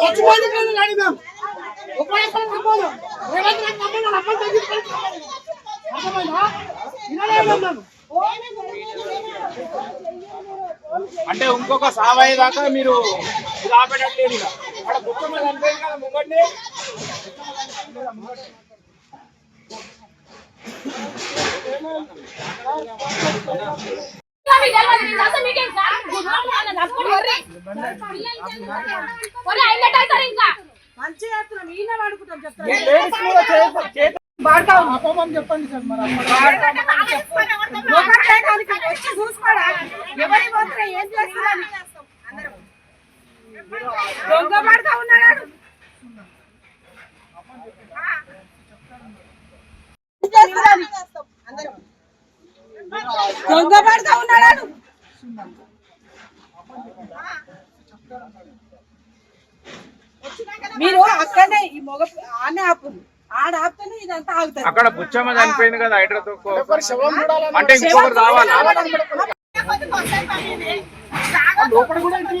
చచ్చిపోయింది మేము నమ్మను రేవంత్ రెడ్డి నమ్మను తగ్గించుకోండి అర్థమైందా? మేము అంటే ఇంకొక సావయ్య దాకా మీరు ఇది ఆపేటట్లేదు ఇక. అక్కడ కదా అపోమని చెప్పండి సార్ వచ్చి చూసుకోడా ఎవరి పోతున్నా ఏం చేస్తున్నాను? దొంగ పడతా ఉన్నాడు? ఏం చేస్తున్నాడు? దొంగ పడతా ఉన్నాడు మీరు అక్కడనే ఈ మొగ ఆనే ఆపు ఆడ ఆపితేనే ఇదంతా ఆగుతుంది అక్కడ బుచ్చమ్మ చనిపోయింది కదా హైడ్రాతో అంటే ఇంకొకరు రావాలా లోపల కూడా entry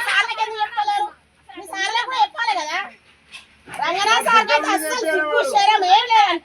సార్లకు ఎందుకు చెప్తలేరు? మీ సార్లకు కూడా చెప్పాలి కదా. రంగనాథ్ సార్కి అయితే అస్సలు సిగ్గు శరం ఏం లేదంట.